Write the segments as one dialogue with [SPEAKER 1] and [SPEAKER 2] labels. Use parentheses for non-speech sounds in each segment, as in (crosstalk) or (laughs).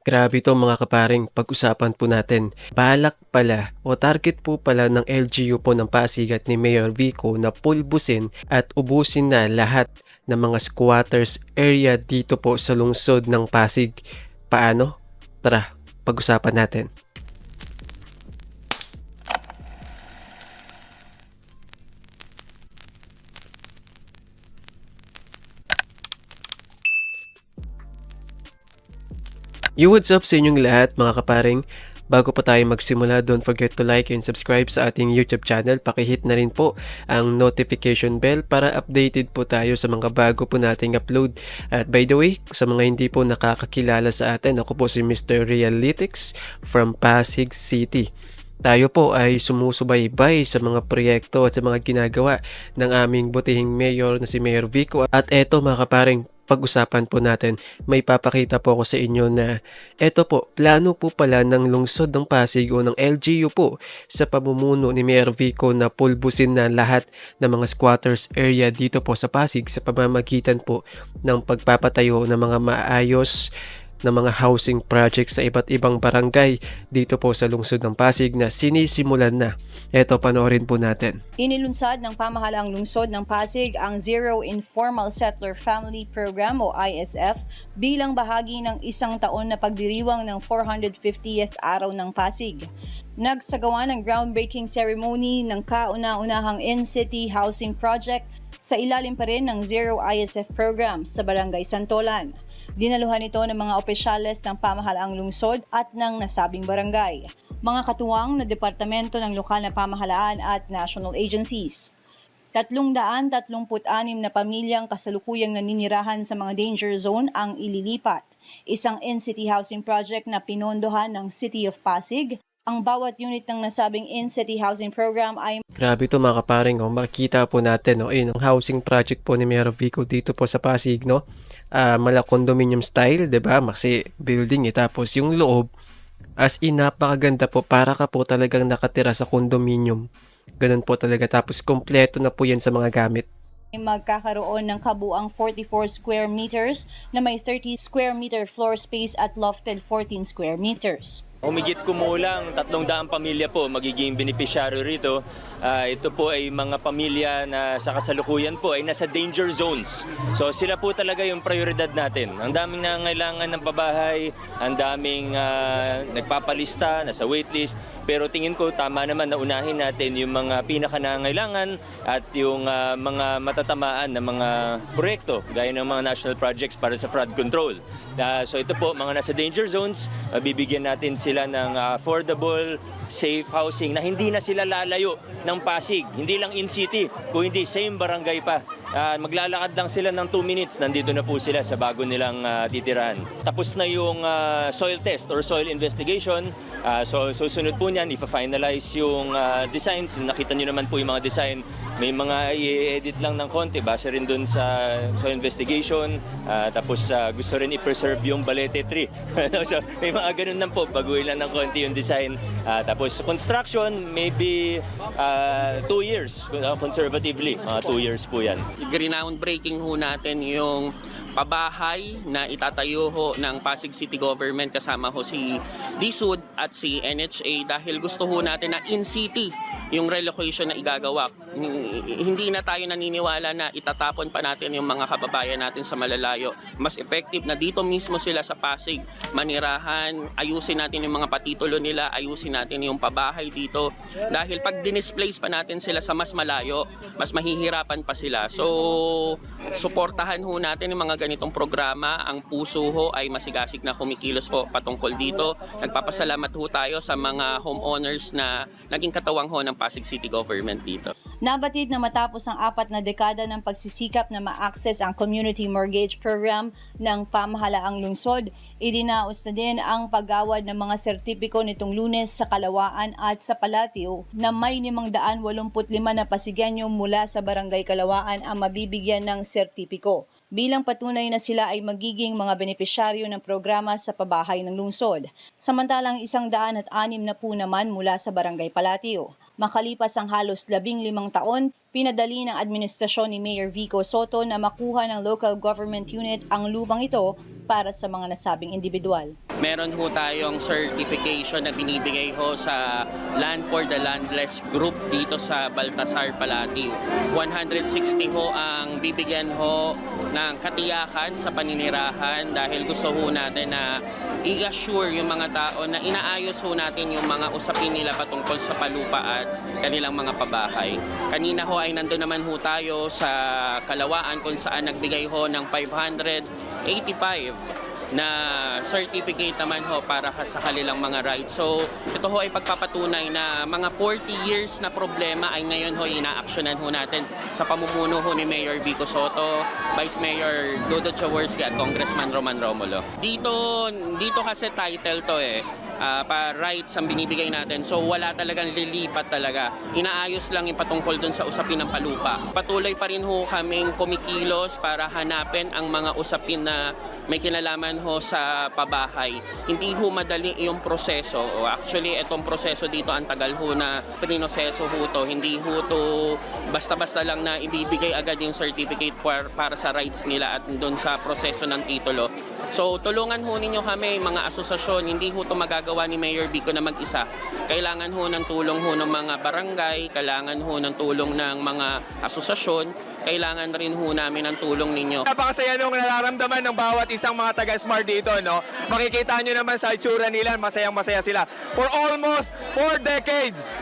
[SPEAKER 1] Grabe to mga kaparing, pag-usapan po natin. Balak pala o target po pala ng LGU po ng Pasig at ni Mayor Vico na pulbusin at ubusin na lahat ng mga squatters area dito po sa lungsod ng Pasig. Paano? Tara, pag-usapan natin. Yo, what's up sa inyong lahat mga kaparing? Bago pa tayo magsimula, don't forget to like and subscribe sa ating YouTube channel. Pakihit na rin po ang notification bell para updated po tayo sa mga bago po nating upload. At by the way, sa mga hindi po nakakakilala sa atin, ako po si Mr. Realytics from Pasig City. Tayo po ay sumusubaybay sa mga proyekto at sa mga ginagawa ng aming butihing mayor na si Mayor Vico. At eto mga kaparing, pag-usapan po natin, may papakita po ako sa inyo na eto po, plano po pala ng lungsod ng Pasig o ng LGU po sa pamumuno ni Mayor Vico na pulbusin na lahat ng mga squatters area dito po sa Pasig sa pamamagitan po ng pagpapatayo ng mga maayos ng mga housing projects sa iba't ibang barangay dito po sa lungsod ng Pasig na sinisimulan na. Ito panoorin po natin.
[SPEAKER 2] Inilunsad ng pamahalaang lungsod ng Pasig ang Zero Informal Settler Family Program o ISF bilang bahagi ng isang taon na pagdiriwang ng 450th araw ng Pasig. Nagsagawa ng groundbreaking ceremony ng kauna-unahang in-city housing project sa ilalim pa rin ng Zero ISF program sa Barangay Santolan. Dinaluhan ito ng mga opisyales ng pamahalaang lungsod at ng nasabing barangay, mga katuwang na departamento ng lokal na pamahalaan at national agencies. 336 na pamilyang kasalukuyang naninirahan sa mga danger zone ang ililipat. Isang in-city housing project na pinondohan ng City of Pasig. Ang bawat unit ng nasabing in-city housing program ay
[SPEAKER 1] Grabe to mga kaparing, oh. makikita po natin, no? Ayun, ang housing project po ni Mayor Vico dito po sa Pasig, no? Ah, mala condominium style, 'di ba? Kasi building eh. Tapos yung loob, as in napakaganda po, para ka po talagang nakatira sa condominium. Ganun po talaga. Tapos kompleto na po yan sa mga gamit.
[SPEAKER 2] magkakaroon ng kabuang 44 square meters na may 30 square meter floor space at lofted 14 square meters.
[SPEAKER 3] Humigit kumulang 300 pamilya po magiging beneficiary rito. Ah, ito po ay mga pamilya na sa kasalukuyan po ay nasa danger zones. So sila po talaga yung prioridad natin. Ang daming nangangailangan ng pabahay, ang daming ah, nagpapalista, nasa waitlist. Pero tingin ko tama naman na unahin natin yung mga pinakanangailangan at yung ah, mga matatamaan na mga proyekto gaya ng mga national projects para sa flood control. Ah, so ito po, mga nasa danger zones, ah, bibigyan natin sila ng ah, affordable, safe housing na hindi na sila lalayo ng Pasig. Hindi lang in city, kung hindi same barangay pa. Ah, maglalakad lang sila ng 2 minutes, nandito na po sila sa bago nilang ah, titirahan. Tapos na yung ah, soil test or soil investigation. Ah, so susunod po niyan, ifa-finalize yung ah, designs. Nakita niyo naman po yung mga design. May mga i-edit lang ng konti base rin dun sa soil investigation. Ah, tapos ah, gusto rin i-preserve yung balete tree. (laughs) so may mga ganun lang po, baguhin lang ng konti yung design. Ah, tapos construction, maybe ah, two years, ah, conservatively. Mga two years po yan.
[SPEAKER 4] ground breaking ho natin yung pabahay na itatayo ho ng Pasig City Government kasama ho si DSUD at si NHA dahil gusto ho natin na in city yung relocation na igagawa. Hindi na tayo naniniwala na itatapon pa natin yung mga kababayan natin sa malalayo. Mas effective na dito mismo sila sa Pasig, manirahan, ayusin natin yung mga patitulo nila, ayusin natin yung pabahay dito. Dahil pag dinisplace pa natin sila sa mas malayo, mas mahihirapan pa sila. So, suportahan ho natin yung mga ganitong programa. Ang puso ho ay masigasig na kumikilos po patungkol dito. Nagpapasalamat ho tayo sa mga homeowners na naging katawang ho ng Pasig City Government dito.
[SPEAKER 2] Nabatid na matapos ang apat na dekada ng pagsisikap na ma-access ang Community Mortgage Program ng pamahalaang lungsod, idinaos na din ang paggawad ng mga sertipiko nitong lunes sa Kalawaan at sa Palatio na may 585 na Pasigenyo mula sa Barangay Kalawaan ang mabibigyan ng sertipiko bilang patunay na sila ay magiging mga benepisyaryo ng programa sa pabahay ng lungsod. Samantalang isang daan at anim na po naman mula sa Barangay Palatio. Makalipas ang halos labing limang taon, Pinadali ng administrasyon ni Mayor Vico Soto na makuha ng local government unit ang lupang ito para sa mga nasabing individual.
[SPEAKER 4] Meron ho tayong certification na binibigay ho sa Land for the Landless Group dito sa Baltasar Palatio. 160 ho ang bibigyan ho ng katiyakan sa paninirahan dahil gusto ho natin na i-assure yung mga tao na inaayos ho natin yung mga usapin nila patungkol sa palupa at kanilang mga pabahay. Kanina ho ay nandun naman ho tayo sa Kalawaan kung saan nagbigay ho ng 585 na certificate naman ho para sa kanilang mga rights. So, ito ho ay pagpapatunay na mga 40 years na problema ay ngayon ho inaaksyonan ho natin sa pamumuno ho ni Mayor Vico Soto, Vice Mayor Dodo Chaworski at Congressman Roman Romulo. Dito, dito kasi title to eh, ah, pa rights ang binibigay natin. So wala talagang lilipat talaga. Inaayos lang yung patungkol dun sa usapin ng palupa. Patuloy pa rin ho kaming kumikilos para hanapin ang mga usapin na may kinalaman ho sa pabahay. Hindi ho madali yung proseso. Actually, itong proseso dito ang tagal ho na prinoseso ho to. Hindi ho to basta-basta lang na ibibigay agad yung certificate para sa rights nila at doon sa proseso ng titulo. So tulungan ho ninyo kami mga asosasyon, hindi ho to magagawa ni Mayor Bico na mag-isa. Kailangan ho ng tulong ho ng mga barangay, kailangan ho ng tulong ng mga asosasyon, kailangan rin ho namin ng tulong ninyo.
[SPEAKER 5] Napakasaya nung nararamdaman ng bawat isang mga taga-Smart dito, no? Makikita nyo naman sa itsura nila, masayang-masaya sila. For almost four decades,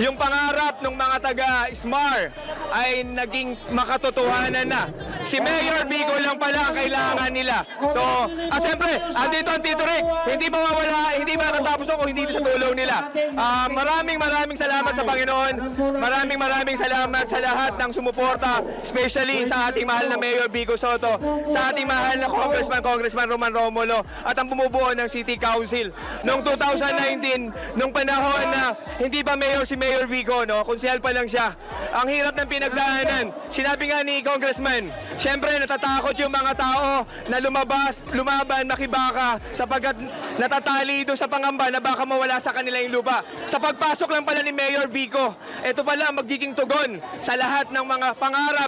[SPEAKER 5] yung pangarap ng mga taga-Smart ay naging makatotohanan na. Si Mayor Bigo lang pala ang kailangan nila. So, ah, siyempre, andito ang Tito Rick. Hindi mawawala, hindi matatapos ako hindi sa tulong nila. Ah, maraming maraming salamat sa Panginoon. Maraming maraming salamat sa lahat ng sumuporta, especially sa ating mahal na Mayor Bigo Soto, sa ating mahal na Congressman, Congressman Roman Romulo, at ang bumubuo ng City Council. Noong 2019, nung panahon na hindi pa Mayor si Mayor Vigo, no, konsehal pa lang siya. Ang hirap ng pinagdaanan. Sinabi nga ni Congressman, syempre natatakot yung mga tao na lumabas, lumaban, makibaka, sapagkat natatali doon sa pangamba na baka mawala sa kanila yung lupa. Sa pagpasok lang pala ni Mayor Vico, ito pala magiging tugon sa lahat ng mga pangarap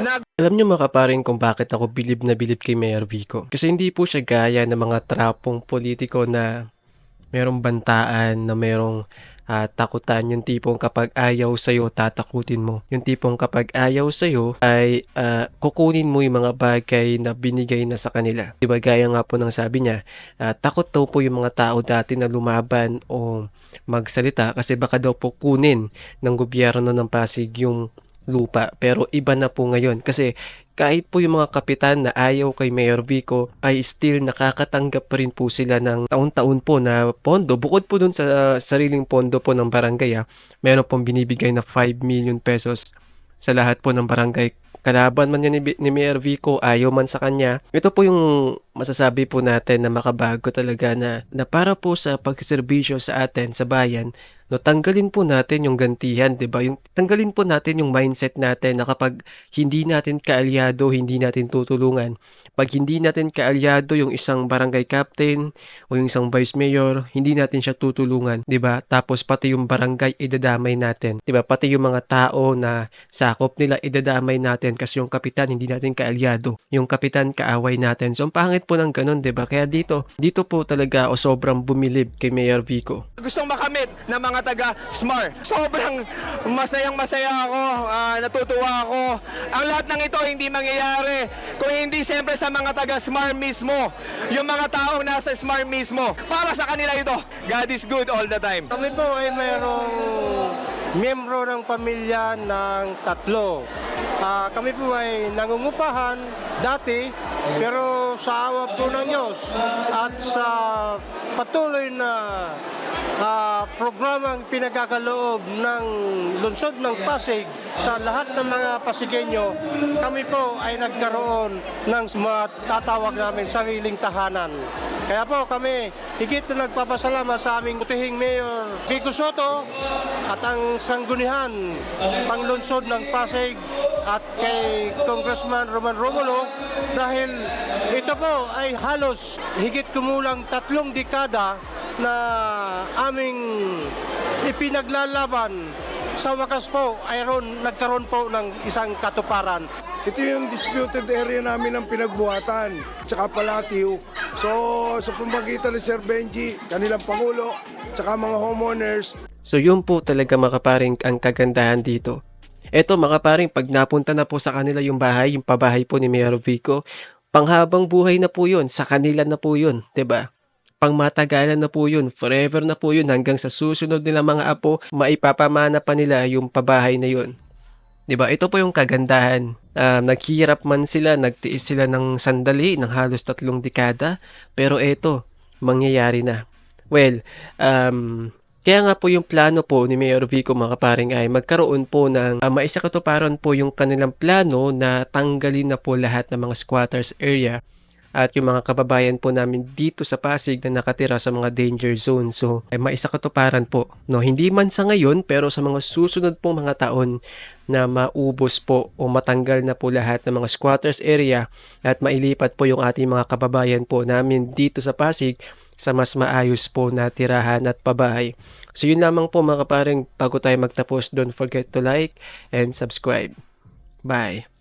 [SPEAKER 5] na
[SPEAKER 1] Alam niyo mga kaparing kung bakit ako bilib na bilib kay Mayor Vico. Kasi hindi po siya gaya ng mga trapong politiko na merong bantaan, na merong ah, takutan. Yung tipong kapag ayaw sa'yo, tatakutin mo. Yung tipong kapag ayaw sa'yo, ay ah, kukunin mo yung mga bagay na binigay na sa kanila. Diba gaya nga po ng sabi niya, ah, takot daw po yung mga tao dati na lumaban o magsalita kasi baka daw po kunin ng gobyerno ng Pasig yung lupa. Pero iba na po ngayon kasi kahit po yung mga kapitan na ayaw kay Mayor Vico ay still nakakatanggap pa rin po sila ng taon-taon po na pondo. Bukod po dun sa uh, sariling pondo po ng barangay, ah, meron pong binibigay na 5 million pesos sa lahat po ng barangay. Kalaban man yan ni, ni Mayor Vico, ayaw man sa kanya. Ito po yung masasabi po natin na makabago talaga na, na para po sa pagserbisyo sa atin, sa bayan, no, tanggalin po natin yung gantihan, 'di ba? Yung tanggalin po natin yung mindset natin na kapag hindi natin kaalyado, hindi natin tutulungan. Pag hindi natin kaalyado yung isang barangay captain o yung isang vice mayor, hindi natin siya tutulungan, 'di ba? Tapos pati yung barangay idadamay natin, 'di ba? Pati yung mga tao na sakop nila idadamay natin kasi yung kapitan hindi natin kaalyado. Yung kapitan kaaway natin. So ang pangit po ng ganun, 'di ba? Kaya dito, dito po talaga o sobrang bumilib kay Mayor Vico.
[SPEAKER 5] gustong makamit ng mga taga SMAR. Sobrang masayang masaya ako, ah, natutuwa ako. Ang lahat ng ito hindi mangyayari kung hindi siyempre sa mga taga SMAR mismo. Yung mga taong nasa SMAR mismo. Para sa kanila ito. God is good all the time.
[SPEAKER 6] Kami po ay mayroong miyembro ng pamilya ng tatlo. Ah, kami po ay nangungupahan dati, pero sa awa po ng Diyos at sa patuloy na ah, programang pinagkakaloob ng lungsod ng Pasig sa lahat ng mga Pasigenyo, kami po ay nagkaroon ng mga tatawag namin sariling tahanan. Kaya po kami higit na nagpapasalamat sa aming butihing Mayor Vico Soto at ang sanggunihan panglunsod ng Pasig at kay Congressman Roman Romulo dahil ito po ay halos higit kumulang tatlong dekada na aming ipinaglalaban sa wakas po, ayron, nagkaroon po ng isang katuparan.
[SPEAKER 7] Ito yung disputed area namin ng pinagbuhatan, tsaka Palatio. So, sa pamagitan ni Sir Benji, kanilang Pangulo, tsaka mga homeowners,
[SPEAKER 1] So yun po talaga mga kaparing ang kagandahan dito. Eto mga kaparing, pag napunta na po sa kanila yung bahay, yung pabahay po ni Mayor Vico, panghabang buhay na po yun, sa kanila na po yun, 'di ba? Pangmatagalan na po yun, forever na po yun hanggang sa susunod nila mga apo, maipapamana pa nila yung pabahay na yun. 'Di ba? Ito po yung kagandahan. Um, naghihirap man sila, nagtiis sila ng sandali, ng halos tatlong dekada, pero eto, mangyayari na. Well, um, kaya nga po yung plano po ni Mayor Vico mga kaparing ay magkaroon po ng uh, maisakatuparan po yung kanilang plano na tanggalin na po lahat ng mga squatters area at yung mga kababayan po namin dito sa Pasig na nakatira sa mga danger zone. So, ay maisakatuparan po. No, hindi man sa ngayon pero sa mga susunod pong mga taon na maubos po o matanggal na po lahat ng mga squatters area at mailipat po yung ating mga kababayan po namin dito sa Pasig sa mas maayos po na tirahan at pabahay. So yun lamang po mga kaparing bago tayo magtapos don't forget to like and subscribe. Bye!